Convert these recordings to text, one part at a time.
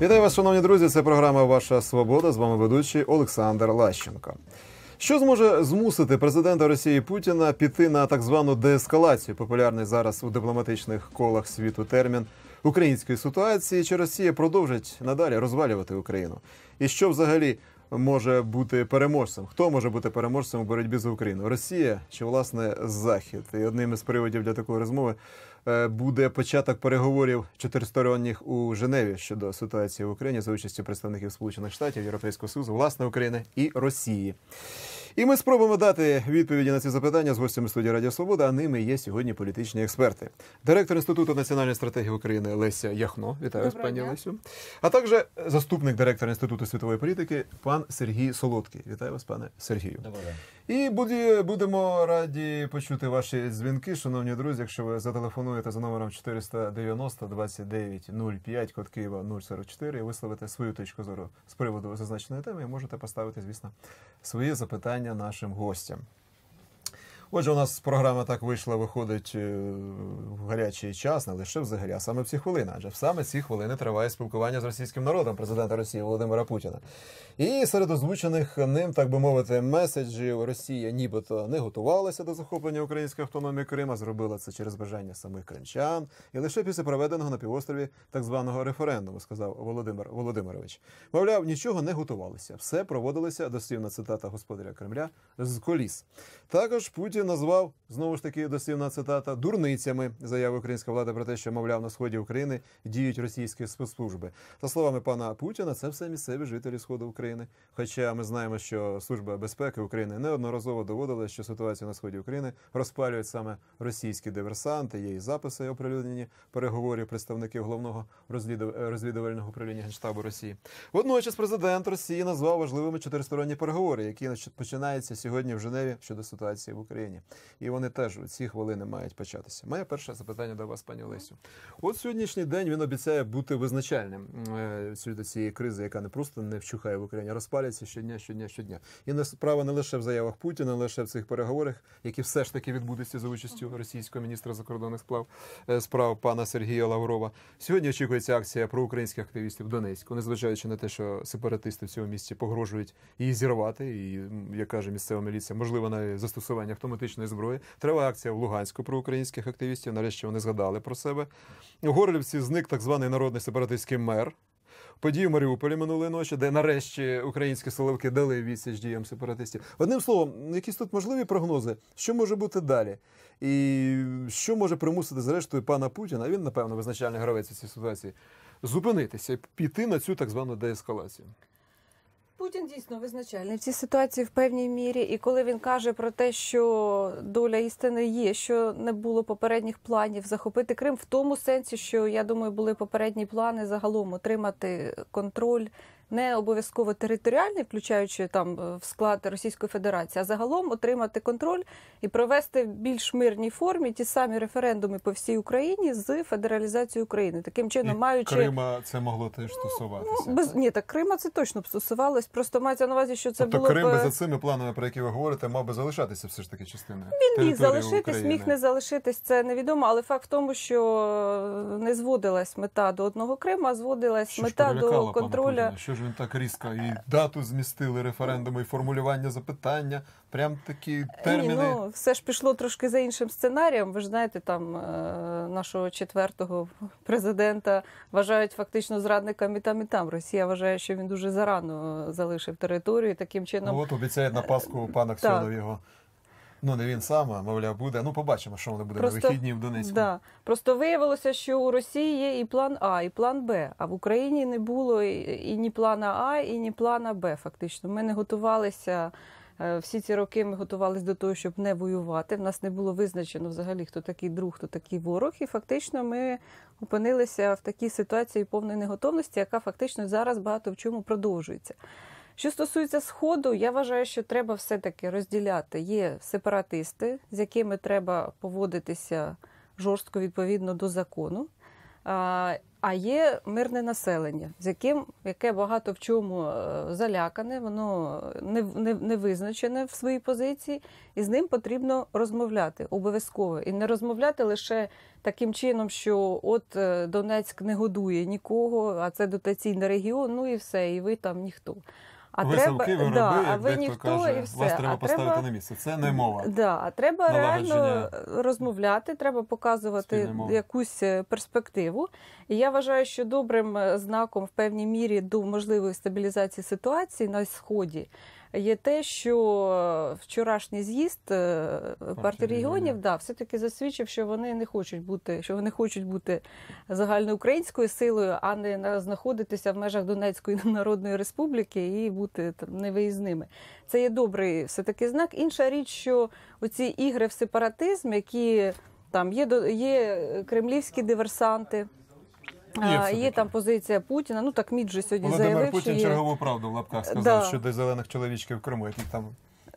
Вітаю вас, шановні друзі. Це програма Ваша Свобода. З вами ведучий Олександр Лащенко. Що зможе змусити президента Росії Путіна піти на так звану деескалацію, популярний зараз у дипломатичних колах світу термін української ситуації? Чи Росія продовжить надалі розвалювати Україну? І що взагалі може бути переможцем? Хто може бути переможцем у боротьбі за Україну? Росія чи власне Захід? І одним із приводів для такої розмови буде початок переговорів чотиристоронніх у Женеві щодо ситуації в Україні за участю представників Сполучених Штатів, Європейського Союзу, власне України і Росії. І ми спробуємо дати відповіді на ці запитання з гостями студії Радіо Свобода. А ними є сьогодні політичні експерти. Директор інституту національної стратегії України Леся Яхно. Вітаю вас, пані. Лесю. А також заступник директора інституту світової політики, пан Сергій Солодкий. Вітаю вас, пане Сергію. День. І будемо раді почути ваші дзвінки, шановні друзі. Якщо ви зателефонуєте за номером 490 29 05, код Києва 044 і висловите свою точку зору з приводу зазначеної теми, і можете поставити, звісно, свої запитання нашим гостям. Отже, у нас програма так вийшла, виходить е, в гарячий час, не лише взагалі, а саме в ці хвилини. Адже саме ці хвилини триває спілкування з російським народом президента Росії Володимира Путіна. І серед озвучених ним, так би мовити, меседжів Росія нібито не готувалася до захоплення української автономії Крима, зробила це через бажання самих кримчан, і лише після проведеного на півострові так званого референдуму, сказав Володимир Володимирович. Мовляв, нічого не готувалося. Все проводилося, дослівна цитата господаря Кремля, з коліс. Також Путін назвав знову ж таки дослівна цитата дурницями заяви української влади про те, що мовляв на сході України діють російські спецслужби. За словами пана Путіна, це все місцеві жителі сходу України. Хоча ми знаємо, що служба безпеки України неодноразово доводила, що ситуацію на сході України розпалюють саме російські диверсанти. Є і записи оприлюднені переговорів представників головного розвідувального управління генштабу Росії. Водночас президент Росії назвав важливими чотиристоронні переговори, які починаються сьогодні в Женеві щодо ситуації в Україні. І вони теж у ці хвилини мають початися. Моє перше запитання до вас, пані Лесю. От сьогоднішній день він обіцяє бути визначальним е, щодо цієї кризи, яка не просто не вщухає в Україні, а розпалюється щодня, щодня, щодня. І не справа не лише в заявах Путіна, не лише в цих переговорах, які все ж таки відбудуться за участю російського міністра закордонних справ е, справ пана Сергія Лаврова. Сьогодні очікується акція проукраїнських активістів в Донецьку, незважаючи на те, що сепаратисти в цьому місті погрожують її зірвати, і як каже місцева міліція, можливо, навіть застосування автоматичної зброї. Триває акція в Луганську проукраїнських активістів. Нарешті вони згадали про себе. У Горлівці зник так званий народний сепаратистський мер. Події в Маріуполі минулої ночі, де нарешті українські силовики дали відсіч діям сепаратистів. Одним словом, якісь тут можливі прогнози, що може бути далі, і що може примусити зрештою пана Путіна, він, напевно, визначальний гравець у цій ситуації, зупинитися і піти на цю так звану деескалацію. Путін дійсно визначальний в цій ситуації в певній мірі. І коли він каже про те, що доля істини є, що не було попередніх планів захопити Крим, в тому сенсі, що я думаю, були попередні плани загалом отримати контроль. Не обов'язково територіальний, включаючи там е, в склад Російської Федерації, а загалом отримати контроль і провести в більш мирній формі ті самі референдуми по всій Україні з федералізацією України. Таким чином, маючи Крима це могло теж стосуватися. Ну, без ні, так Крима це точно б стосувалось. Просто мається на увазі, що це тобто було Крим б... за цими планами, про які ви говорите, мав би залишатися все ж таки частиною. Він міг залишитись, України. міг не залишитись, це невідомо. Але факт в тому, що не зводилась мета до одного Криму, а зводилась Що мета до пана контроля. Ж він так різко? І дату змістили референдуму, і формулювання запитання. Прям такі терміни. Ні, ну все ж пішло трошки за іншим сценарієм. Ви ж знаєте, там е, нашого четвертого президента вважають фактично зрадниками там і там. Росія вважає, що він дуже зарано залишив територію. і Таким чином Ну от обіцяють на Пасху пан Так. Аксьонов його. Ну, не він сам, а мовляв, буде. Ну, побачимо, що воно буде на Просто- вихідні в Донецьку. Да. Просто виявилося, що у Росії є і план А, і план Б. А в Україні не було і, і ні плана А, і ні плана Б. Фактично, ми не готувалися. е, Всі ці роки ми готувалися до того, щоб не воювати. В нас не було визначено взагалі, хто такий друг, хто такий ворог. І фактично ми опинилися в такій ситуації повної неготовності, яка фактично зараз багато в чому продовжується. Що стосується сходу, я вважаю, що треба все-таки розділяти. Є сепаратисти, з якими треба поводитися жорстко відповідно до закону. А, є мирне населення, з яким яке багато в чому е, залякане, воно не, не, не визначене в своїй позиції, і з ним потрібно розмовляти обов'язково. І не розмовляти лише таким чином, що от е, Донецьк не годує нікого, а це дотаційний регіон, ну і все, і ви там ніхто. А треба, ви да, роби, а ви ніхто каже, і все. вас треба а поставити на місце. Це не мова. Да, а треба реально розмовляти, треба показувати якусь е, перспективу. І я вважаю, що добрим е, знаком в певній мірі до можливої стабілізації ситуації на сході є те, що е, вчорашній з'їзд е, партії регіонів. регіонів да, все-таки засвідчив, що вони не хочуть бути, що вони хочуть бути загальноукраїнською силою, а не знаходитися в межах Донецької Народної Республіки і бути там невиїзними. Це є добрий все-таки знак. Інша річ, що оці ігри в сепаратизм, які там є, є кремлівські диверсанти. Є. Є там позиція Путіна. Ну так Мід же сьогодні Володимир заявив, Путін що є... чергову правду в лапках сказав Да. щодо зелених чоловічків в Криму, які там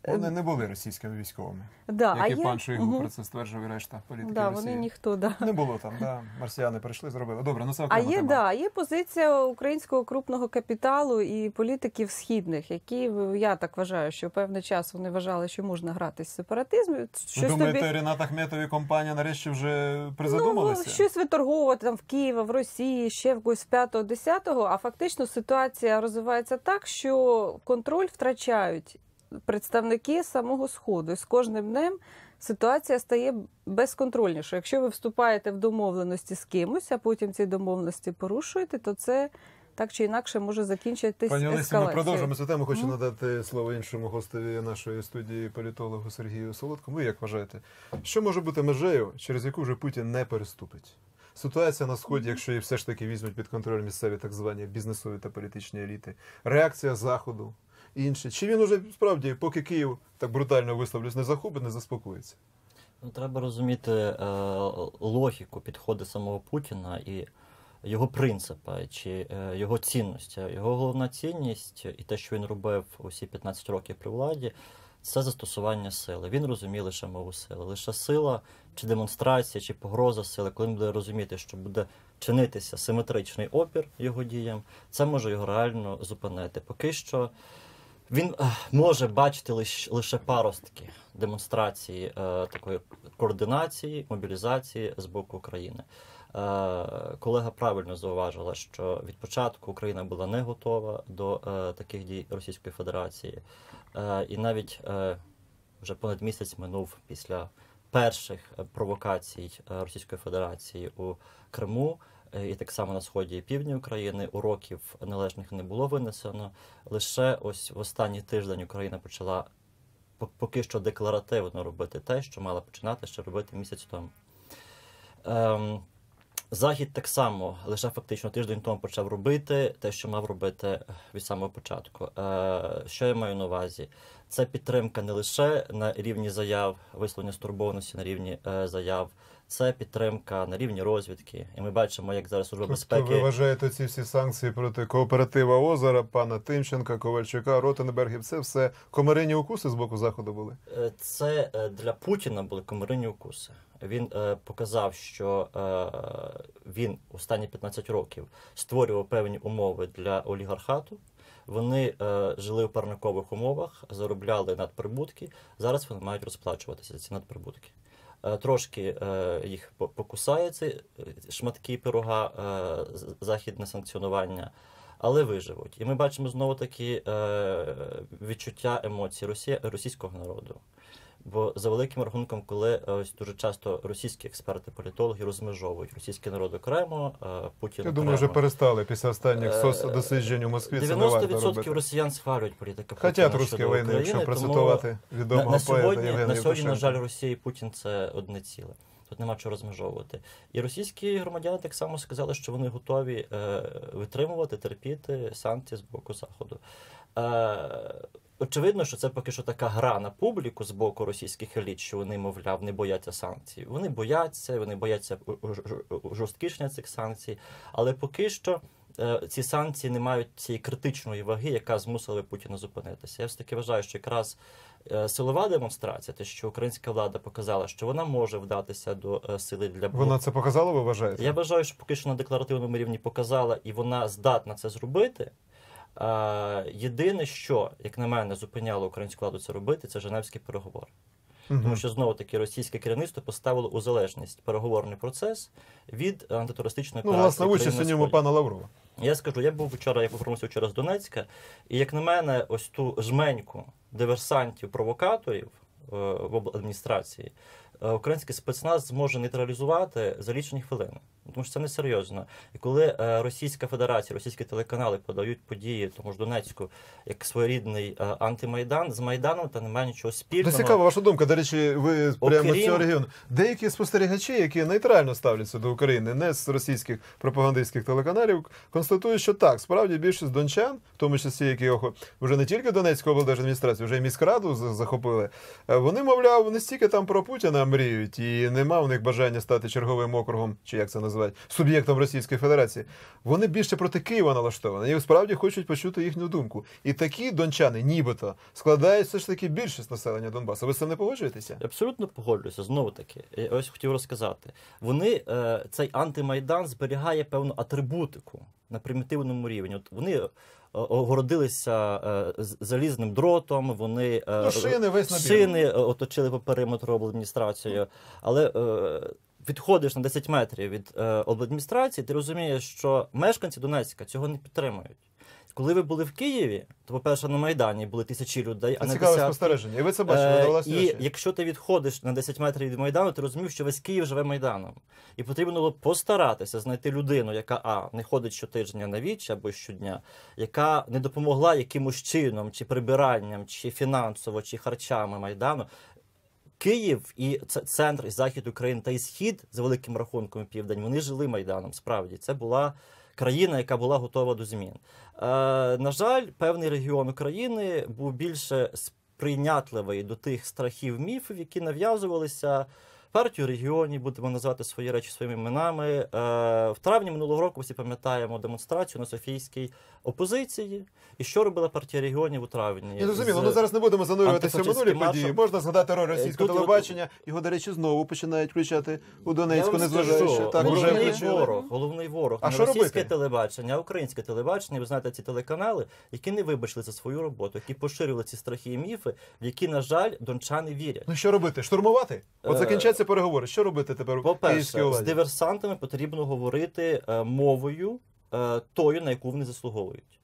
вони не були російськими військовими. Да, Як і є... пан Шойгу Мгм. про це стверджував і решта політиків да, Росії. вони ніхто, да. Не було там, да. Марсіяни прийшли, зробили. Добре, ну це А є тема. да, є позиція українського крупного капіталу і політиків східних, які я так вважаю, що певний час вони вважали, що можна грати з сепаратизмом. Щось думаєте, тобі Рінат Ахметов і компанія нарешті вже призадумалися? Ну, щось виторговувати там в Києві, в Росії, ще в когось 5-го, 10-го, а фактично ситуація розвивається так, що контроль втрачають представники самого Сходу. І з кожним днем ситуація стає безконтрольнішою. Якщо ви вступаєте в домовленості з кимось, а потім ці домовленості порушуєте, то це так чи інакше може закінчитись Пані Олесі, ми продовжимо цю тему. Хочу Мгм. надати слово іншому гостеві нашої студії політологу Сергію Солодкому. Ви як вважаєте, що може бути межею, через яку вже Путін не переступить? Ситуація на сході, якщо її все ж таки візьмуть під контроль місцеві так звані бізнесові та політичні еліти, реакція заходу, інше. Чи він уже справді, поки Київ так брутально висловлюсь, не захопить, не заспокоїться? Ну, треба розуміти е, логіку підходу самого Путіна і його принципи чи е, його цінності. Його головна цінність і те, що він робив усі 15 років при владі, це застосування сили. Він розуміє лише мову сили. Лише сила чи демонстрація, чи погроза сили, коли він буде розуміти, що буде чинитися симетричний опір його діям, це може його реально зупинити. Поки що. Він е, може бачити лише, лише паростки демонстрації е, такої координації, мобілізації з боку України. Е, колега правильно зауважила, що від початку Україна була не готова до е, таких дій Російської Федерації, е, і навіть е, вже понад місяць минув після перших провокацій Російської Федерації у Криму. Е, І так само на сході і півдні України уроків належних не було винесено. Лише ось в останній тиждень Україна почала поки що декларативно робити те, що мала починати ще робити місяць тому. Ем, Захід так само лише фактично тиждень тому почав робити те, що мав робити від самого початку. Е, що я маю на увазі? Це підтримка не лише на рівні заяв, висловлення стурбованості на рівні е, заяв, це підтримка на рівні розвідки. І ми бачимо, як зараз служба Тобто ви вважаєте ці всі санкції проти кооператива Озера, пана Тимченка, Ковальчука, Ротенбергів, це все комарині укуси з боку заходу були? Е, Це е, для Путіна були комарині укуси. Він е, показав, що е, він останні 15 років створював певні умови для олігархату. Вони е, жили в парникових умовах, заробляли надприбутки. Зараз вони мають розплачуватися за ці надприбутки. Е, трошки е, їх по- покусає ці е, шматки пирога, е, західне санкціонування, але виживуть. І ми бачимо знову таки е, відчуття емоцій Росія, російського народу. Бо за великим рахунком, коли е, ось дуже часто російські експерти, політологи розмежовують російський народ окремо, е, Путін Я думаю, вже перестали після останніх Е, соцдосліджень у Москві. Це не варто 90% робити. росіян схвалюють політику Хотять русські війни, якщо процитувати відомого на, на поета сьогодні, Євгена на сьогодні, на жаль, Росія і Путін це одне ціле. Тут нема чого розмежовувати. І російські громадяни так само сказали, що вони готові е, витримувати, терпіти санкції з боку Заходу. Е, очевидно, що це поки що така гра на публіку з боку російських еліт, що вони, мовляв, не бояться санкцій. Вони бояться, вони бояться у- у- у- жорсткішення цих санкцій, але поки що е, ці санкції не мають цієї критичної ваги, яка змусила Путіна зупинитися. Я все таки вважаю, що якраз е, силова демонстрація, те, що українська влада показала, що вона може вдатися до е, сили для Вона це показала, ви вважаєте? я вважаю, що поки що на декларативному рівні показала, і вона здатна це зробити. Єдине, що, як на мене, зупиняло українську владу це робити, це Женевські переговори. Мгм. Тому що знову таки російське керівництво поставило у залежність переговорний процес від антитерористичної Ну, власне, участь у ньому пана Лаврова. Я скажу, я був вчора, я повернувся вчора з Донецька, і як на мене, ось ту жменьку диверсантів, провокаторів е, в обладміністрації е, український спецназ зможе нейтралізувати за лічені хвилини. Тому що це несерйозно. І коли е, Російська Федерація, російські телеканали подають події тому ж Донецьку як своєрідний е, антимайдан, з Майданом та немає нічого Це спільного. цікава ваша думка. До речі, ви прямо з цього регіону. Деякі спостерігачі, які нейтрально ставляться до України, не з російських пропагандистських телеканалів, констатують, що так, справді більшість дончан, в тому числі, які охо- вже не тільки Донецьку облдержадміністрацію, вже й міськраду захопили. е, Вони, мовляв, не стільки там про Путіна мріють, і нема у них бажання стати черговим округом, чи як це називають, суб'єктом Російської Федерації. Вони більше проти Києва налаштовані. І справді хочуть почути їхню думку. І такі дончани, нібито, складають все ж таки більшість населення Донбасу. Ви з цим не погоджуєтеся? Абсолютно погоджуюся. Знову таки, Я ось хотів розказати. Вони е, цей антимайдан зберігає певну атрибутику на примітивному рівні. От вони огородилися е, залізним дротом, вони е, Ну, шини, весь набір. шини е, оточили по периметру обладміністрацію, але. Е, Відходиш на 10 метрів від е, обладміністрації, ти розумієш, що мешканці Донецька цього не підтримують. Коли ви були в Києві, то, по-перше, на Майдані були тисячі людей, а Це не цікаве десятки. спостереження. І ви це бачили на Е, власні і очі. якщо ти відходиш на 10 метрів від Майдану, ти розумів, що весь Київ живе Майданом. І потрібно було постаратися знайти людину, яка а не ходить щотижня на віч або щодня, яка не допомогла якимось чином, чи прибиранням, чи фінансово, чи харчами Майдану. Київ і центр, і захід України та і схід за великим рахунком і південь, вони жили Майданом. Справді, це була країна, яка була готова до змін. Е, на жаль, певний регіон України був більше сприйнятливий до тих страхів, міфів, які нав'язувалися. Партію регіонів, будемо називати свої речі своїми іменами. Е, в травні минулого року всі пам'ятаємо демонстрацію на Софійській опозиції. І що робила партія регіонів у травні? Я зрозуміло, З- ну зараз не будемо занурюватися в минулі антифашистським події. Можна згадати роль російського Тут телебачення. Його, до речі, знову починають включати у Донецьку, Я вам незважаючи. Так, головний включили. ворог, головний ворог. А не що російське робити? телебачення, а українське телебачення. Ви знаєте, ці телеканали, які не вибачили за свою роботу, які поширювали ці страхи і міфи, в які, на жаль, дончани вірять. Ну що робити? Штурмувати? От Е, закінчаться переговори. Що робити тепер По-перше, з диверсантами потрібно говорити е, мовою е, тою, на яку вони заслуговують.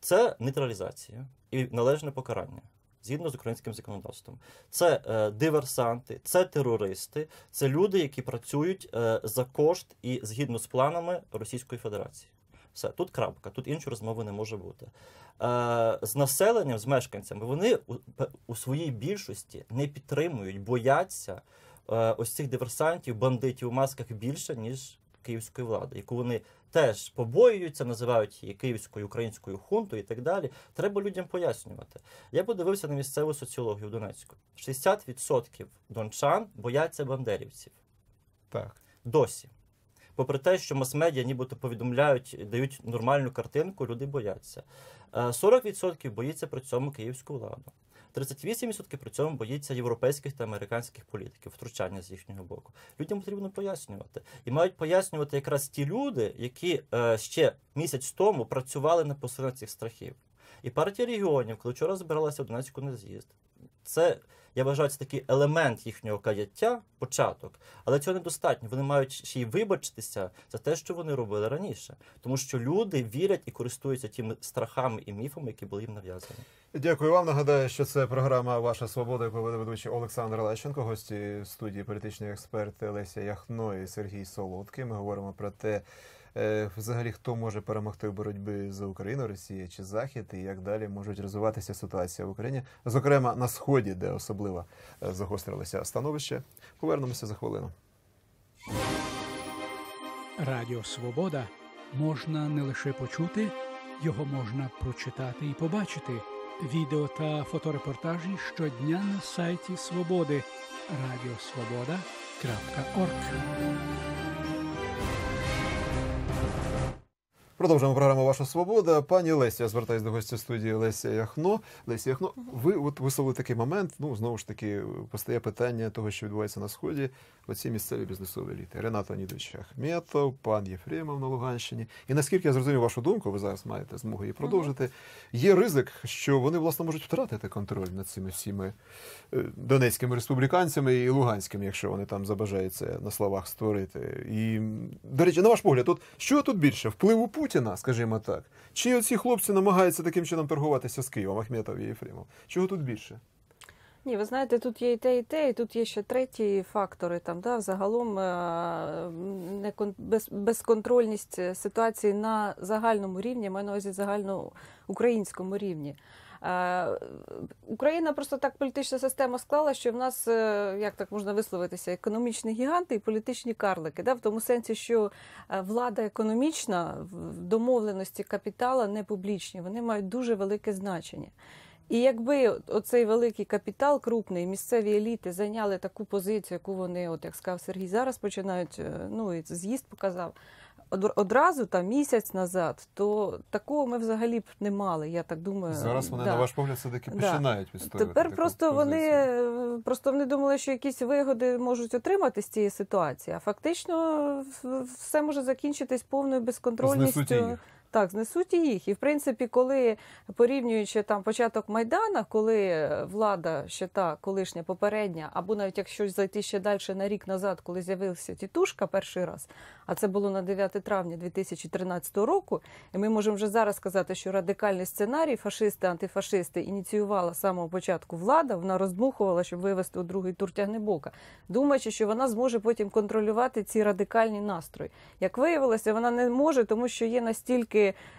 Це нейтралізація і належне покарання. Згідно з українським законодавством, це е, диверсанти, це терористи, це люди, які працюють е, за кошт і згідно з планами Російської Федерації. Все, тут крапка, тут іншої розмови не може бути. Е, з населенням, з мешканцями, вони у, у своїй більшості не підтримують, бояться ось цих диверсантів, бандитів у масках більше, ніж київської влади, яку вони теж побоюються, називають її київською українською хунтою і так далі. Треба людям пояснювати. Я подивився на місцеву соціологію в Донецьку. 60% дончан бояться бандерівців Так. досі. Попри те, що мас-медіа нібито повідомляють, дають нормальну картинку, люди бояться. Е, 40% боїться при цьому київську владу. 38% при цьому боїться європейських та американських політиків, втручання з їхнього боку. Людям потрібно пояснювати. І мають пояснювати якраз ті люди, які е, ще місяць тому працювали на посилення цих страхів. І партія регіонів, коли вчора збиралася в Донецьку на з'їзд, це я вважаю, це такий елемент їхнього каяття, початок, але цього недостатньо. Вони мають ще й вибачитися за те, що вони робили раніше, тому що люди вірять і користуються тими страхами і міфами, які були їм нав'язані. Дякую вам. Нагадаю, що це програма Ваша свобода, яку веде ведучий Олександр Лещенко, гості студії політичні експерти Леся Яхно і Сергій Солодкий. Ми говоримо про те, взагалі хто може перемогти в боротьбі за Україну, Росія чи Захід, і як далі можуть розвиватися ситуація в Україні, зокрема на сході, де особливо е, загострилося становище. Повернемося за хвилину. Радіо Свобода можна не лише почути, його можна прочитати і побачити. Відео та фоторепортажі щодня на сайті Свободи радіосвобода.орг. Продовжуємо програму Ваша Свобода. Пані Леся, я звертаюся до гостя студії Леся Яхно. Леся Яхно, ви от висловили такий момент. Ну знову ж таки постає питання того, що відбувається на сході. Оці місцеві бізнесові еліти. Ренат Леонідович Ахметов, пан Єфремов на Луганщині. І наскільки я зрозумів вашу думку, ви зараз маєте змогу її продовжити. Є ризик, що вони власне можуть втратити контроль над цими всіми е, донецькими республіканцями і луганськими, якщо вони там забажають це на словах створити. І до речі, на ваш погляд, от що тут більше впливу Путіна, скажімо так, чи оці хлопці намагаються таким чином торгуватися з Києвом, Ахметов і Єфремов? Чого тут більше? Ні, ви знаєте, тут є і те, і те, і тут є ще треті фактори. Там да, загалом е, не без, безконтрольність ситуації на загальному рівні, маю на увазі загальноукраїнському рівні. Україна просто так політична система склала, що в нас, е, як так можна висловитися, економічні гіганти і політичні карлики. Да? В тому сенсі, що е, влада економічна в домовленості капітала не публічні, вони мають дуже велике значення. І якби оцей великий капітал, крупний, місцеві еліти зайняли таку позицію, яку вони, от як сказав Сергій, зараз починають, е, ну і з'їзд показав одразу там місяць назад, то такого ми взагалі б не мали. Я так думаю. Зараз вони, Да. на ваш погляд, все-таки Да. починають відстоювати. Тепер просто вони позицію. е, просто вони думали, що якісь вигоди можуть отримати з цієї ситуації, а фактично все може закінчитись повною безконтрольністю. Так, знесуть їх. І в принципі, коли порівнюючи там початок Майдана, коли влада ще та колишня попередня, або навіть якщо зайти ще далі на рік назад, коли з'явився Тітушка перший раз, а це було на 9 травня 2013 року, і ми можемо вже зараз сказати, що радикальний сценарій фашисти, антифашисти ініціювала з самого початку влада, вона роздмухувала, щоб вивести у другий тур тягнебока, думаючи, що вона зможе потім контролювати ці радикальні настрої. Як виявилося, вона не може, тому що є настільки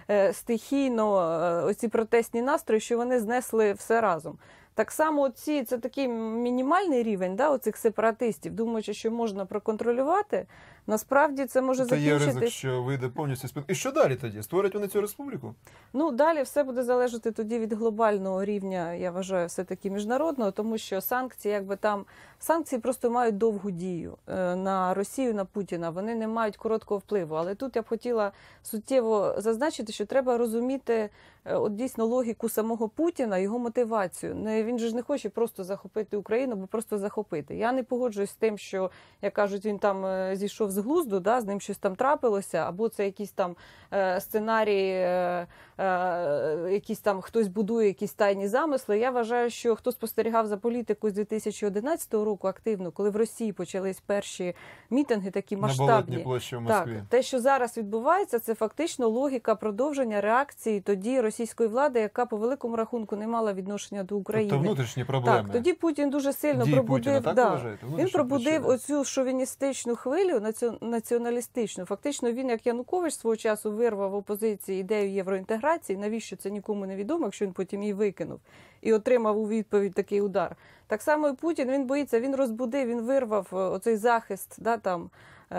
е, стихійно е, оці протестні настрої, що вони знесли все разом. Так само ці це такий мінімальний рівень да, оцих сепаратистів, думаючи, що можна проконтролювати. Насправді це може Це є ризик, що вийде повністю спін. І що далі тоді? Створять вони цю республіку? Ну далі все буде залежати тоді від глобального рівня, я вважаю, все таки міжнародного, тому що санкції, якби там санкції просто мають довгу дію е, на Росію, на Путіна. Вони не мають короткого впливу. Але тут я б хотіла суттєво зазначити, що треба розуміти е, от дійсно логіку самого Путіна, його мотивацію. Не він же ж не хоче просто захопити Україну, бо просто захопити. Я не погоджуюсь з тим, що як кажуть, він там е, зійшов з глузду, да, з ним щось там трапилося, або це якісь там е, сценарії, е, е, якісь там хтось будує якісь тайні замисли. Я вважаю, що хто спостерігав за політикою з 2011 року активно, коли в Росії почались перші мітинги, такі масштабні. болотній площі в Так, те, що зараз відбувається, це фактично логіка продовження реакції тоді російської влади, яка по великому рахунку не мала відношення до України. Тобто внутрішні проблеми. Так, тоді Путін дуже сильно Дії пробудив. Путіна, так да. Він пробудив причини. оцю шовіністичну хвилю, націо- націоналістичну. Фактично, він, як Янукович, свого часу вирвав опозиції ідею євроінтеграції. Навіщо це нікому не відомо, якщо він потім її викинув і отримав у відповідь такий удар. Так само і Путін він боїться, він розбудив, він вирвав е, оцей захист, да, там. Е,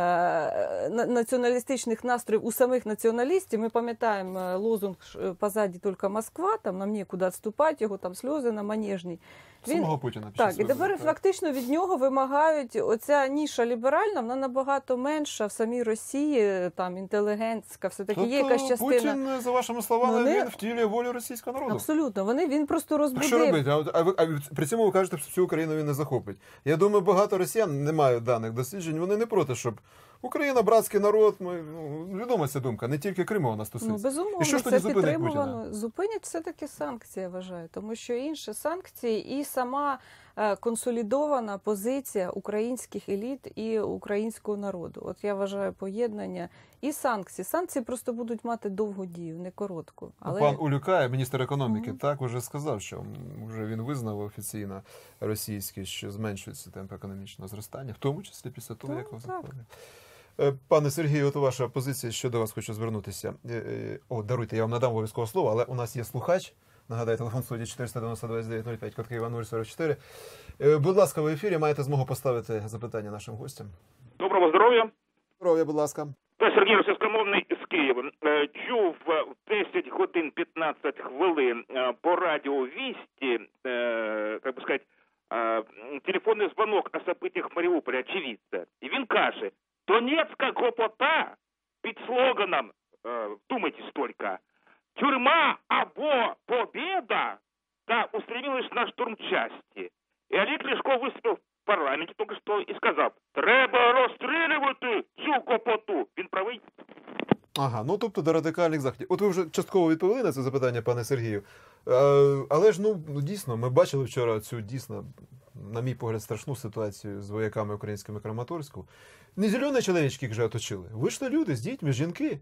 на- Націоналістичних настроїв у самих націоналістів. Ми пам'ятаємо е, лозунг ш- позаді тільки Москва, там нам нікуди відступати, його там сльози на Манежній. Він- Самого Путіна. Так, і тепер так. фактично від нього вимагають оця ніша ліберальна, вона набагато менша в самій Росії, там інтелігентська, все таки є Тобто якась частина. Путін, за вашими словами, Вони- він втілює волю російського народу. Абсолютно, вони він просто розбудив. що робити? А, а ви а при цьому ви кажете, що всю Україну він не захопить. Я думаю, багато росіян не мають даних досліджень. Вони не проти, щоб Україна братський народ. Ми ну, відома ця думка, не тільки Криму вона стосується. Ну, безумовно, І що ж це тоді це підтримувано. Зупинять все-таки санкції, я вважаю, тому що інші санкції і сама консолідована позиція українських еліт і українського народу. От я вважаю поєднання і санкції. Санкції просто будуть мати довгу дію, не коротку. Але Пан Улюкай, міністр економіки, Мгм. так уже сказав, що вже він визнав офіційно російський, що зменшується темп економічного зростання, в тому числі після того, як ви так. Е, Пане Сергію, от ваша позиція, що до вас хочу звернутися. Е, е, О, даруйте, я вам надам обов'язково слово, але у нас є слухач. Нагадаю, телефон студії 492 код Києва 044. Е, Будь ласка, в ефірі маєте змогу поставити запитання нашим гостям. Доброго здоров'я. Здоров'я, будь ласка. Сергій Російськомовний з Києва. Е, Чув е, в 10 годин 15 хвилин е, по радіо Вісті, як би сказати, телефонний дзвонок о событиях Маріуполя, очевидця. І він каже, Донецька гопота під слоганом вдумайтесь только, тюрьма або победа, да, устремилась на штурм части. И Олег Ляшко выступил в парламенте только что и сказав, треба розстрілювати цю копоту. Він правий? Ага, ну тобто до радикальних заходів. От ви вже частково відповіли на це запитання, пане Сергію. Е, але ж ну ну, дійсно, ми бачили вчора цю дійсно, на мій погляд, страшну ситуацію з вояками українськими Краматорську. Не зелені чоловічки вже оточили. Вийшли люди з дітьми, жінки.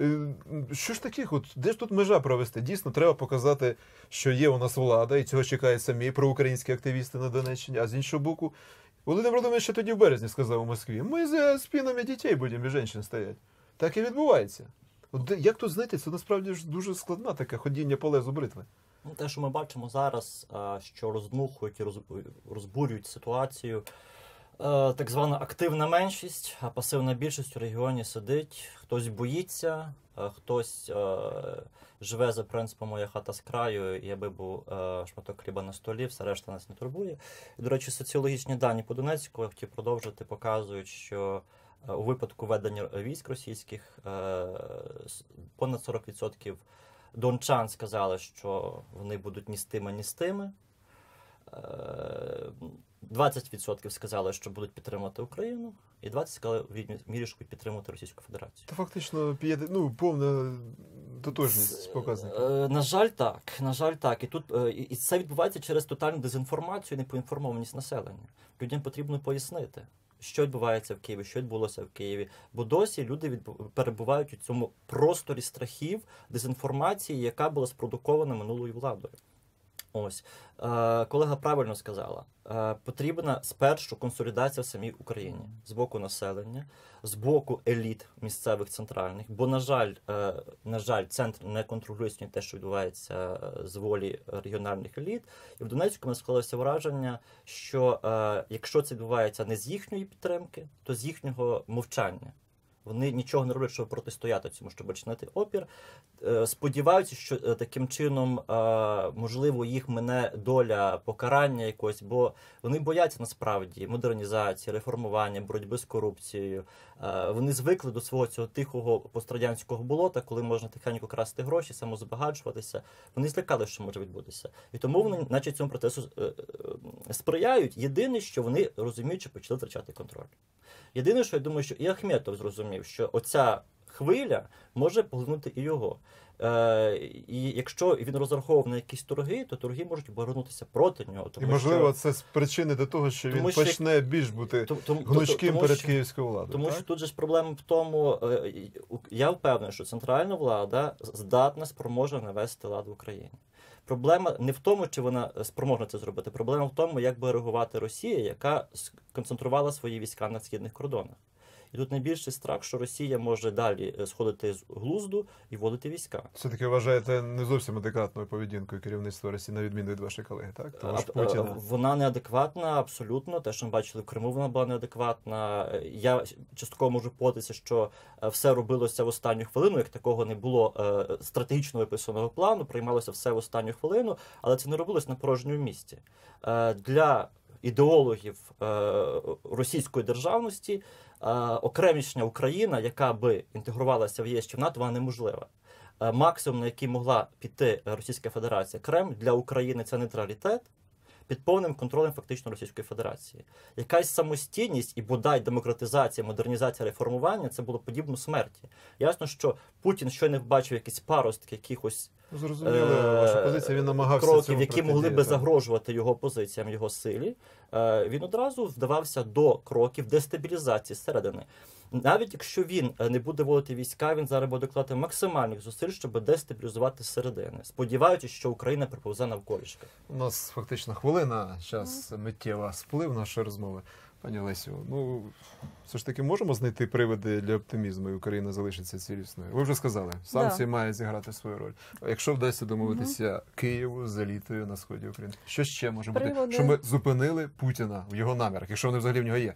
Е, Що ж таких? От де ж тут межа провести? Дійсно, треба показати, що є у нас влада, і цього чекають самі проукраїнські активісти на Донеччині. А з іншого боку, Володимир Володимирович ще тоді в березні сказав у Москві: ми за спинами дітей будемо і жінок стоять. Так і відбувається. От як тут знайти? Це насправді ж дуже складна таке ходіння по лезу бритви. Ну, Те, що ми бачимо зараз, що роздмухують і роз- розбурюють ситуацію. Е, Так звана активна меншість, а пасивна більшість у регіоні сидить, хтось боїться, е, хтось е, живе за принципом моя хата з краю, і аби був шматок хліба на столі, все решта нас не турбує. І, до речі, соціологічні дані по Донецьку, я хотів продовжити, показують, що у випадку ведення військ російських понад 40% дончан сказали, що вони будуть ні з тими, ні з тими. Е, 20% сказали, що будуть підтримувати Україну, і 20% сказали в рівній мірі, що будуть підтримувати Російську Федерацію. Та фактично ну, повна тотожність показників. Е, На жаль, так. На жаль, так. І тут е, і і це відбувається через тотальну дезінформацію і непоінформованість населення. Людям потрібно пояснити, що відбувається в Києві, що відбулося в Києві. Бо досі люди відбу- перебувають у цьому просторі страхів, дезінформації, яка була спродукована минулою владою. Ось е, колега правильно сказала: е, потрібна спершу консолідація в самій Україні з боку населення, з боку еліт місцевих центральних. Бо, на жаль, е, на жаль, центр не контролює те, що відбувається е, з волі регіональних еліт. І в Донецьку мене склалося враження, що е, якщо це відбувається не з їхньої підтримки, то з їхнього мовчання. Вони нічого не роблять, щоб протистояти цьому, щоб чинити опір. Е, Сподіваються, що е, таким чином е, можливо їх мене доля покарання якось, бо вони бояться насправді модернізації, реформування, боротьби з корупцією. Вони звикли до свого цього тихого пострадянського болота, коли можна тихенько красти гроші, самозабагачуватися. Вони злякали, що може відбутися, і тому вони, наче цьому процесу сприяють. Єдине, що вони розуміють, що почали втрачати контроль. Єдине, що я думаю, що і Ахметов зрозумів, що оця хвиля може поглинути і його. Е, і якщо він розраховував на якісь торги, то торги можуть обернутися проти нього. І можливо, що, це з причини до того, що Тому він що- почне більш бути тому- гнучким тому перед що- київською владою. Тому так? що тут же ж проблема в тому, е, я впевнений, що центральна влада здатна, спроможна навести лад в Україні. Проблема не в тому, чи вона спроможна це зробити. Проблема в тому, як буде реагувати Росія, яка сконцентрувала свої війська на східних кордонах. І тут найбільший страх, що Росія може далі е, сходити з глузду і вводити війська. Все-таки вважаєте не зовсім адекватною поведінкою керівництва Росії, на відміну від вашої колеги, так? Ж А- а- Путіна. Вона неадекватна, абсолютно. Те, що ми бачили в Криму, вона була неадекватна. Е, Я частково можу податися, що е, все робилося в останню хвилину, як такого не було е, стратегічно виписаного плану, приймалося все в останню хвилину, але це не робилось на порожньому місці. Е, Для ідеологів е, російської державності е, окремішня Україна, яка би інтегрувалася в ЄС чи в НАТО, вона неможлива. Е, Максимум, на який могла піти Російська Федерація Кремль для України, це нейтралітет під повним контролем фактично Російської Федерації. Якась самостійність і бодай демократизація, модернізація, реформування це було подібно смерті. Ясно, що Путін щойно бачив якісь паростки якихось Зрозуміло, е, ваша позиція, він намагався кроків, які могли би загрожувати його позиціям, його силі. Е, Він одразу вдавався до кроків дестабілізації зсередини. Навіть якщо він е, не буде вводити війська, він зараз буде докладати максимальних зусиль, щоб дестабілізувати зсередини, сподіваючись, що Україна приповзе навколішки. У нас фактично хвилина, час миттєво сплив нашої розмови. Пані Лесю, ну все ж таки можемо знайти приводи для оптимізму, і Україна залишиться цілісною. Ви вже сказали, санкції мають зіграти свою роль. Якщо вдасться домовитися Києву з елітою на сході України, що ще може бути? Що ми зупинили Путіна в його намірах, якщо вони взагалі в нього є?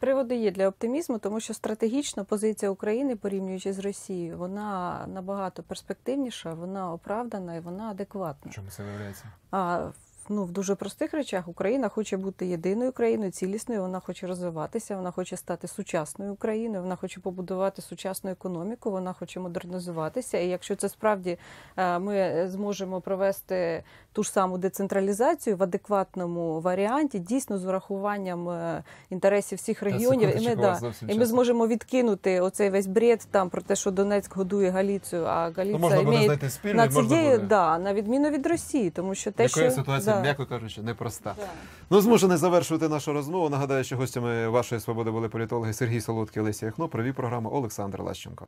Приводи є для оптимізму, тому що стратегічно позиція України, порівнюючи з Росією, вона набагато перспективніша, вона оправдана і вона адекватна. Чому це виявляється? А ну в дуже простих речах. Україна хоче бути єдиною країною, цілісною. Вона хоче розвиватися, вона хоче стати сучасною Україною. Вона хоче побудувати сучасну економіку. Вона хоче модернізуватися. І якщо це справді е, ми зможемо провести ту ж саму децентралізацію в адекватному варіанті, дійсно з урахуванням е, інтересів всіх регіонів, і ми да і ми зможемо відкинути оцей весь бред там про те, що Донецьк годує Галіцію, а Ну, Галіція має на можна да, на відміну від Росії, тому що те, Якої що ситуація, да. м'яко кажучи, непроста. Да. Ну, змушений завершувати нашу розмову. Нагадаю, що гостями вашої свободи були політологи Сергій Солодкий, Олеся Яхно. Провів програму Олександр Лащенко.